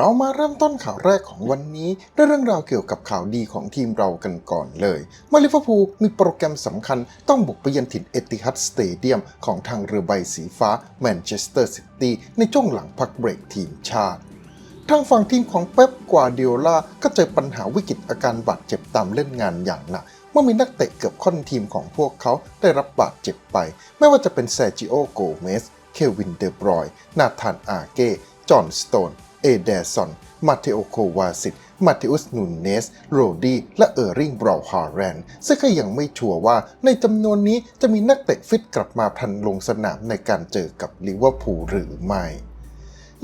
เรามาเริ่มต้นข่าวแรกของวันนี้ด้วยเรื่องราวเกี่ยวกับข่าวดีของทีมเรากันก่อนเลยมื่อลิเวอร์พูลมีโปรแกรมสำคัญต้องบุกไปเยือนถิ่นเอติฮัดสเตเดียมของทางเรือใบสีฟ้าแมนเชสเตอร์ซิตี้ในช่วงหลังพักเบรกทีมชาติทางฝั่งทีมของเป๊ปกวาเดียล่าก็เจอปัญหาวิกฤตอาการบาดเจ็บตามเล่นงานอย่างหนักเมื่อมีนักเตะเกือบค่อนทีมของพวกเขาได้รับบาดเจ็บไป ไม่ว่าจะเป็นเซร์จิโอโกเมส เควินเดบรอย นาธานอาเก้ จอห์นสโตน เอเดซอน มาเทโอโควาสิตมาเทอุสนูนเนส โรดี และเออร์ริงบราวฮาร์แรนซึ่งก็ยังไม่ชัวร์ว่าในจำนวนนี้จะมีนักเตะฟิตกลับมาทันลงสนามในการเจอกับลิเวอร์พูลหรือไม่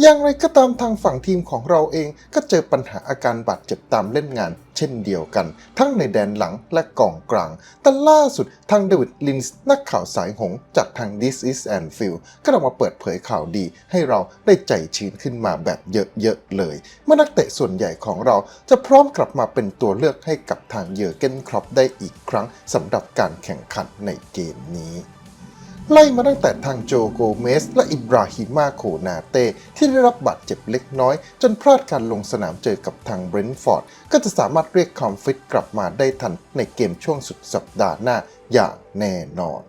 อย่างไรก็ตามทางฝั่งทีมของเราเองก็เจอปัญหาอาการบาดเจ็บตามเล่นงาน เช่นเดียวกัน ทั้งในแดนหลังและกองกลาง แต่ล่าสุดทางเดวิดลินส์นักข่าวสายหงจากทาง This is Anfield ก็ออกมาเปิดเผยข่าวดี ให้เราได้ใจชื้นขึ้นมาแบบเยอะๆเลย เมื่อนักเตะส่วนใหญ่ของเราจะพร้อมกลับมาเป็นตัวเลือกให้กับทางเยอร์เกนครอปได้อีกครั้งสำหรับการแข่งขันในเกมนี้ ไล่มาตั้งแต่ทางโจโกเมส และอิบราฮิมาโคนาเต้ที่ได้รับบาดเจ็บเล็กน้อย จนพลาดการลงสนามเจอกับทางเบรนท์ฟอร์ด ก็จะสามารถเรียกความฟิตกลับมาได้ทันในเกมช่วงสุดสัปดาห์หน้าอย่างแน่นอน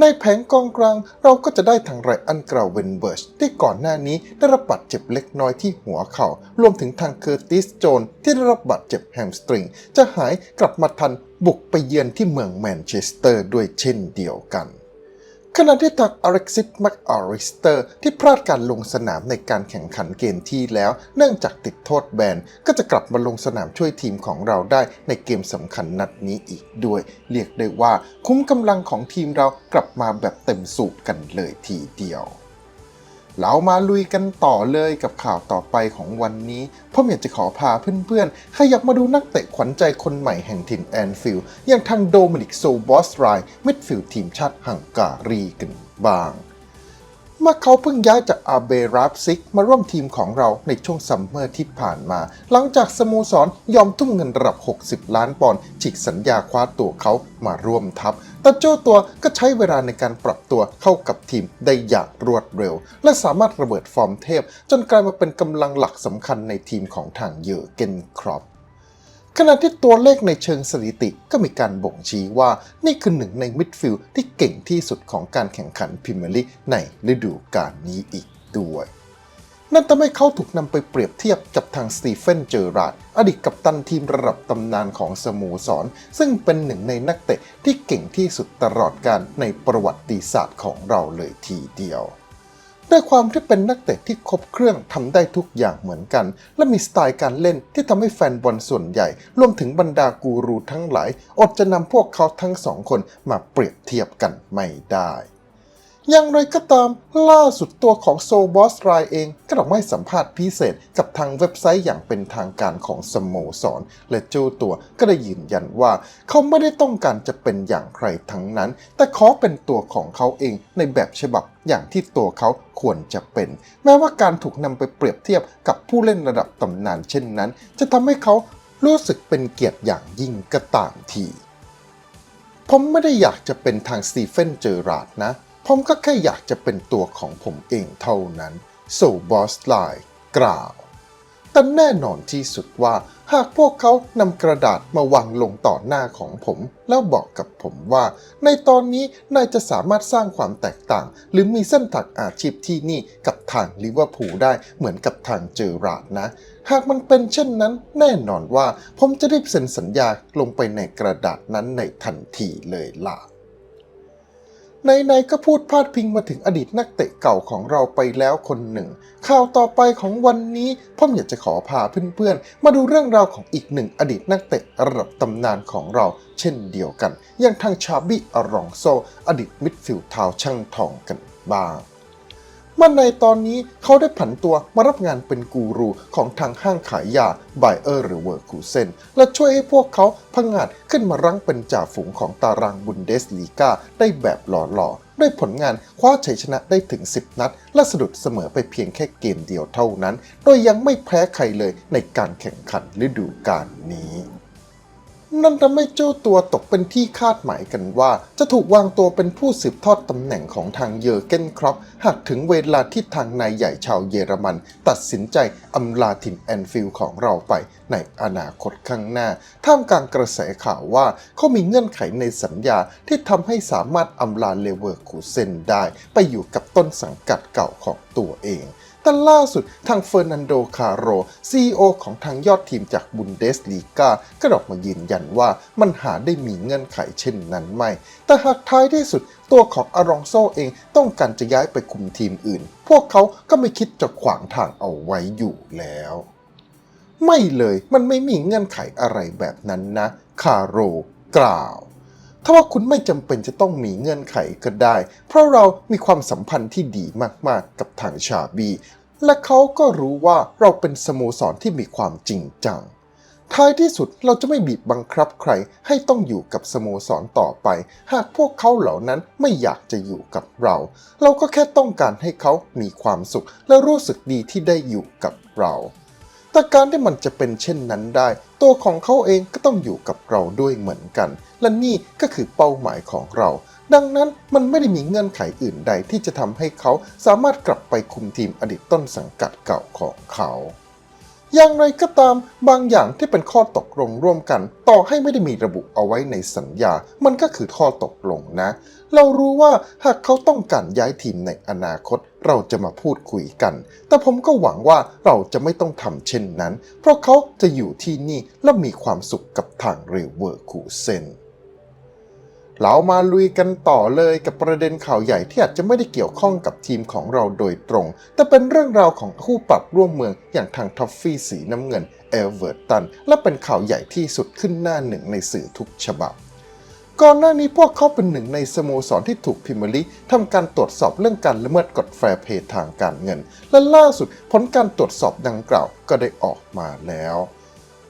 ในแผงกองกลางเราก็จะได้ทางไรอันกราเวนเบิร์ชที่ก่อนหน้านี้ได้รับบาดเจ็บเล็กน้อยที่หัวเขา่า รวมถึงทางเคอร์ติสโจนที่ได้รับบาดเจ็บแฮมสตริง จะหายกลับมาทันบุกไปเยือนที่เมืองแมนเชสเตอร์ด้วยเช่นเดียวกัน ขณะที่ทางอเล็กซิสแมคออริสเตอร์ ที่พลาดการลงสนามในการแข่งขันเกมที่แล้ว เนื่องจากติดโทษแบน ก็จะกลับมาลงสนามช่วยทีมของเราได้ในเกมสำคัญนัดนี้อีกด้วย เรียกได้ว่าคุ้มกำลังของทีมเรากลับมาแบบเต็มสูบกันเลยทีเดียว เรามาลุยกันต่อเลยกับข่าวต่อไปของวันนี้ผมอยากจะขอพาเพื่อนๆขยับมาดูนักเตะขวัญใจคนใหม่แห่งถิ่นแอนฟิลด์อย่างทางโดมินิกโซบอสไรมิดฟิลด์ทีมชาติฮังการีกันบ้าง เมื่อเขาเพิ่งย้ายจากอาเบรับซิกมาร่วมทีมของเราในช่วงซัมเมอร์ที่ผ่านมา หลังจากสโมสรยอมทุ่มเงินระดับ 60 ล้านปอนด์ฉีกสัญญาคว้าตัวเขามาร่วมทัพ แต่เจ้าตัวก็ใช้เวลาในการปรับตัวเข้ากับทีมได้อย่างรวดเร็ว และสามารถระเบิดฟอร์มเทพ จนกลายมาเป็นกำลังหลักสำคัญในทีมของทางเยอร์เกนครอป ขณะที่ตัวเลขในเชิงสถิติก็มีการบ่งชี้ว่านี่คือหนึ่งในมิดฟิลด์ที่เก่งที่สุดของการแข่งขันพรีเมียร์ลีกในฤดูกาลนี้อีกด้วย นั่นทำให้เขาถูกนำไปเปรียบเทียบกับทางสตีเฟนเจอราร์ดอดีตกัปตันทีมระดับตำนานของสโมสร ซึ่งเป็นหนึ่งในนักเตะที่เก่งที่สุดตลอดการในประวัติศาสตร์ของเราเลยทีเดียว ด้วยความที่เป็นนักเตะที่ครบเครื่องทำได้ทุกอย่างเหมือนกัน และมีสไตล์การเล่นที่ทำให้แฟนบอลส่วนใหญ่ รวมถึงบรรดากูรูทั้งหลาย อดจะนำพวกเขาทั้งสองคนมาเปรียบเทียบกันไม่ได้ อย่างไรก็ตามล่าสุดตัวของโซบอสไรเองก็ออกมาสัมภาษณ์พิเศษกับทางเว็บไซต์อย่างเป็นทางการของสโมสร และเจ้าตัวก็ได้ยืนยันว่า เขาไม่ได้ต้องการจะเป็นอย่างใครทั้งนั้น แต่ขอเป็นตัวของเขาเองในแบบฉบับอย่างที่ตัวเขาควรจะเป็น แม้ว่าการถูกนำไปเปรียบเทียบกับผู้เล่นระดับตำนานเช่นนั้น จะทำให้เขารู้สึกเป็นเกียรติอย่างยิ่งก็ตามทีผมไม่ได้อยากจะเป็นทางสตีเฟนเจอราร์ดนะ ผมก็แค่อยากจะเป็นตัวของผมเองเท่านั้นโซบอสไลกล่าว แต่แน่นอนที่สุดว่าหากพวกเขานำกระดาษมาวางลงต่อหน้าของผม แล้วบอกกับผมว่า ในตอนนี้นายจะสามารถสร้างความแตกต่าง หรือมีเส้นทางอาชีพที่นี่กับทางลิเวอร์พูลได้เหมือนกับทางเจอราร์ดนะ หากมันเป็นเช่นนั้น แน่นอนว่าผมจะรีบเซ็นสัญญาลงไปในกระดาษนั้นในทันทีเลยล่ะ ในๆก็พูดพาดพิงมาถึงอดีตนักเตะเก่าของเราไปแล้วคนหนึ่ง ข่าวต่อไปของวันนี้ผมอยากจะขอพาเพื่อนๆ มาดูเรื่องราวของอีกหนึ่งอดีตนักเตะระดับตำนานของเราเช่นเดียวกัน อย่างทางชาบี้อรองโซ อดีตมิดฟิลด์ทาวช่างทองกันบ้าง เมื่อในตอนนี้เขาได้ผันตัวมารับงานเป็นกูรูของทางห้างขายยาไบเออร์หรือเวอร์คูเซนและช่วยให้พวกเขาพังงาดขึ้นมารั้งเป็นจ่าฝูงของตารางบุนเดสลีกาได้แบบหล่อๆ ด้วยผลงานคว้าชัยชนะได้ถึง 10 นัด และสะดุดเสมอไปเพียงแค่เกมเดียวเท่านั้น โดยยังไม่แพ้ใครเลยในการแข่งขันฤดูกาลนี้ นั่นทำให้เจ้าตัวตกเป็นที่คาดหมายกันว่า จะถูกวางตัวเป็นผู้สืบทอดตำแหน่งของทางเยอร์เกนครอปหากถึงเวลาที่ทางนายใหญ่ชาวเยอรมัน ตัดสินใจอำลาถิ่นแอนฟิลด์ของเราไปในอนาคตข้างหน้า ท่ามกลางกระแสข่าวว่าเขามีเงื่อนไขในสัญญาที่ทำให้สามารถอำลาเลเวอร์คูเซนได้ ไปอยู่กับต้นสังกัดเก่าของตัวเอง แต่ล่าสุดทางเฟอร์นันโด คาโร CEO ของทางยอดทีมจากบุนเดสลีกาก็ออกมายืนยันว่ามันหาได้มีเงื่อนไขเช่นนั้นไม่ แต่หากท้ายที่สุดตัวของอารองโซเองต้องการจะย้ายไปคุมทีมอื่น พวกเขาก็ไม่คิดจะขวางทางเอาไว้อยู่แล้ว ไม่เลยมันไม่มีเงื่อนไขอะไรแบบนั้นนะ คาโรกล่าว ถ้าว่าคุณไม่จำเป็นจะต้องมีเงื่อนไขก็ได้ เพราะเรามีความสัมพันธ์ที่ดีมากๆกับทางชาบี และเขาก็รู้ว่าเราเป็นสโมสรที่มีความจริงจังท้ายที่สุดเราจะไม่บีบบังคับใครให้ต้องอยู่กับสโมสรต่อไป หากพวกเขาเหล่านั้นไม่อยากจะอยู่กับเรา เราก็แค่ต้องการให้เขามีความสุขและรู้สึกดีที่ได้อยู่กับเรา แต่การที่มันจะเป็นเช่นนั้นได้ ตัวของเขาเองก็ต้องอยู่กับเราด้วยเหมือนกัน และนี่ก็คือเป้าหมายของเรา ดังนั้นมันไม่ได้มีเงื่อนไขอื่นใดที่จะทำให้เขาสามารถกลับไปคุมทีมอดีตต้นสังกัดเก่าของเขา อย่างไรก็ตามบางอย่างที่เป็นข้อตกลงร่วมกัน ต่อให้ไม่ได้มีระบุเอาไว้ในสัญญา มันก็คือข้อตกลงนะ เรารู้ว่าหากเขาต้องการย้ายทีมในอนาคต เราจะมาพูดคุยกัน แต่ผมก็หวังว่าเราจะไม่ต้องทำเช่นนั้น เพราะเขาจะอยู่ที่นี่และมีความสุขกับทางเรเวอร์คูเซน เรามาลุยกันต่อเลยกับประเด็นข่าวใหญ่ที่อาจจะไม่ได้เกี่ยวข้องกับทีมของเราโดยตรง แต่เป็นเรื่องราวของคู่ปรับร่วมเมืองอย่างทางท็อฟฟี่สีน้ำเงินเอเวอร์ตัน และเป็นข่าวใหญ่ที่สุดขึ้นหน้าหนึ่งในสื่อทุกฉบับก่อนหน้านี้พวกเขาเป็นหนึ่งในสโมสรที่ถูกพิมยร์ลีทำการตรวจสอบเรื่องการละเมิดกฎแฟร์เพย์ทางการเงิน และล่าสุดผลการตรวจสอบดังกล่าวก็ได้ออกมาแล้ว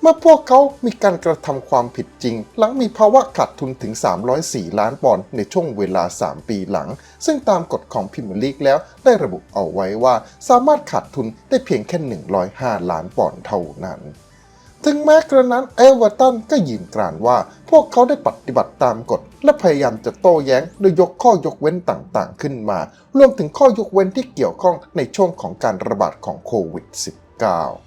มื่อพวกเขามีการกระทำความผิดจริง หลังมีภาวะขาดทุนถึง 304 ล้านปอนด์ในช่วงเวลา 3 ปีหลัง ซึ่งตามกฎของพิมลีกแล้วได้ระบุเอาไว้ว่า สามารถขาดทุนได้เพียงแค่ 105 ล้านปอนด์เท่านั้นถึงแม้กระนั้นเอเวอร์ตันก็ยืนกรานว่า พวกเขาได้ปฏิบัติตามกฎ และพยายามจะโต้แย้งโดยยกข้อยกเว้นต่างๆ ขึ้นมารวมถึงข้อยกเว้นที่เกี่ยวข้องในช่วงของการระบาดของโควิด -19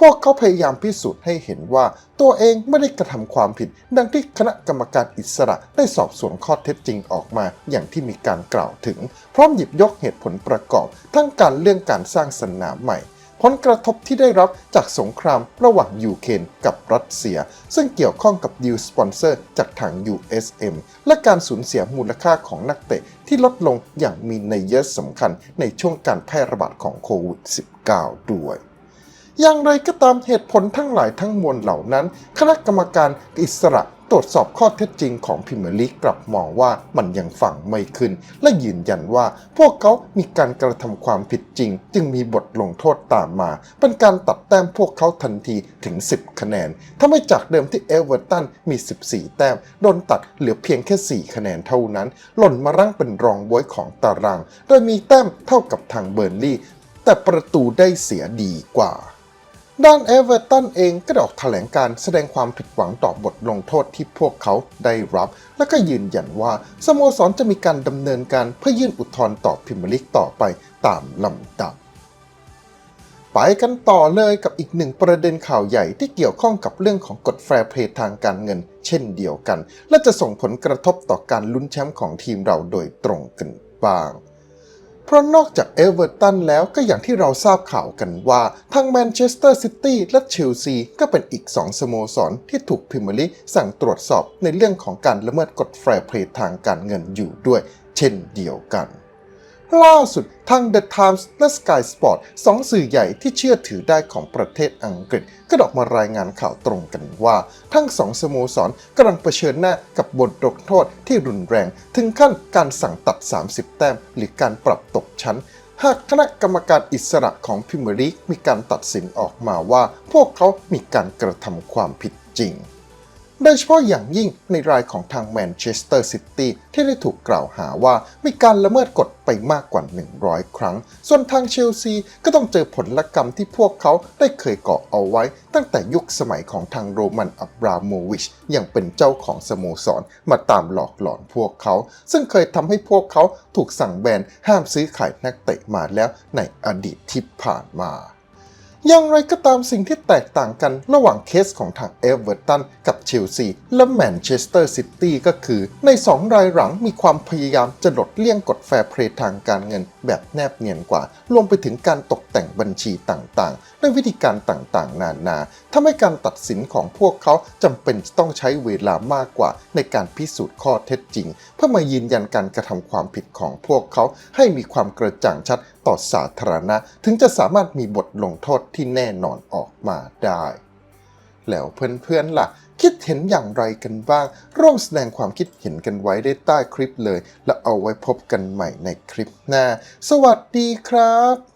พวกเขาพยายามพิสูจน์ให้เห็นว่าตัวเองไม่ได้กระทำความผิด ดังที่คณะกรรมการอิสระได้สอบสวนข้อเท็จจริงออกมา อย่างที่มีการกล่าวถึง พร้อมหยิบยกเหตุผลประกอบ ทั้งการเรื่องการสร้างสนามใหม่ ผลกระทบที่ได้รับจากสงครามระหว่างยูเครนกับรัสเซีย ซึ่งเกี่ยวข้องกับดีลสปอนเซอร์จากทาง USM และการสูญเสียมูลค่าของนักเตะที่ลดลงอย่างมีนัยยะสำคัญในช่วงการแพร่ระบาดของโควิด -19 ด้วย อย่างไรก็ตามเหตุผลทั้งหลายทั้งมวลเหล่านั้น คณะกรรมการอิสระตรวจสอบข้อเท็จจริงของพิมลีกกลับมองว่ามันยังฝังไม่ขึ้น และยืนยันว่าพวกเขามีการกระทำความผิดจริง จึงมีบทลงโทษตามมา เป็นการตัดแต้มพวกเขาทันทีถึง 10 คะแนนทำให้จากเดิมที่เอเวอร์ตันมี 14 แต้ม โดนตัดเหลือเพียงแค่ 4 คะแนนเท่านั้น หล่นมารั้งเป็นรองบวยของตาราง โดยมีแต้มเท่ากับทางเบอร์ลี่แต่ประตูได้เสียดีกว่า ด้านเอเวอร์ตันเองก็ได้ออกแถลงการแสดงความผิดหวังต่อบทลงโทษที่พวกเขาได้รับ และก็ยืนยันว่า สโมสรจะมีการดำเนินการเพื่อยื่นอุทธรณ์ต่อพิมลีกต่อไปตามลำดับ ไปกันต่อเลยกับอีกหนึ่งประเด็นข่าวใหญ่ที่เกี่ยวข้องกับเรื่องของกฎแฟร์เพย์ทางการเงิน เช่นเดียวกัน และจะส่งผลกระทบต่อการลุ้นแชมป์ของทีมเราโดยตรงกันบ้าง เพราะนอกจากเอเวอร์ตันแล้วก็อย่างที่เราทราบข่าวกันว่า ทั้งแมนเชสเตอร์ซิตี้และเชลซีก็เป็นอีก 2 สโมสรที่ถูกพิมลิสั่งตรวจสอบในเรื่องของการละเมิดกฎแฟร์เพลย์ทางการเงินอยู่ด้วย เช่นเดียวกัน ล่าสุดทาง The Times และ Sky Sport สองสื่อใหญ่ที่เชื่อถือได้ของประเทศอังกฤษ ก็ออกมารายงานข่าวตรงกันว่า ทั้งสองสโมสรกำลังเผชิญหน้ากับบทลงโทษที่รุนแรง ถึงขั้นการสั่งตัด 30 แต้ม หรือการปรับตกชั้น หากคณะกรรมการอิสระของพิมรีกมีการตัดสินออกมาว่า พวกเขามีการกระทำความผิดจริง โดยเฉพาะอย่างยิ่งในรายของทางแมนเชสเตอร์ซิตี้ที่ได้ถูกกล่าวหาว่ามีการละเมิดกฎไปมากกว่า 100 ครั้ง ส่วนทางเชลซีก็ต้องเจอผลลกรรมที่พวกเขาได้เคยก่อเอาไว้ ตั้งแต่ยุคสมัยของทางโรมันอับราโมวิชยังเป็นเจ้าของสโมสรมาตามหลอกหลอนพวกเขา ซึ่งเคยทำให้พวกเขาถูกสั่งแบนห้ามซื้อขายนักเตะมาแล้วในอดีตที่ผ่านมา อย่างไรก็ตามสิ่งที่แตกต่างกันระหว่างเคสของทางเอเวอร์ตันกับเชลซีและแมนเชสเตอร์ซิตี้ก็คือ ใน 2 รายหลังมีความพยายามจะหลดเลี่ยงกฎแฟร์เพลย์ทางการเงินแบบแนบเนียนกว่า รวมไปถึงการตกแต่งบัญชีต่างๆในวิธีการต่างๆ นานาทำให้การตัดสินของพวกเขาจำเป็นต้องใช้เวลามากกว่า ในการพิสูจน์ข้อเท็จจริง เพื่อมายืนยันการกระทำความผิดของพวกเขาให้มีความกระจ่างชัด ต่อสาธารณะ ถึงจะสามารถมีบทลงโทษที่แน่นอนออกมาได้ แล้วเพื่อนๆล่ะ คิดเห็นอย่างไรกันบ้าง ร่วมแสดงความคิดเห็นกันไว้ได้ใต้คลิปเลย แล้วเอาไว้พบกันใหม่ในคลิปหน้า สวัสดีครับ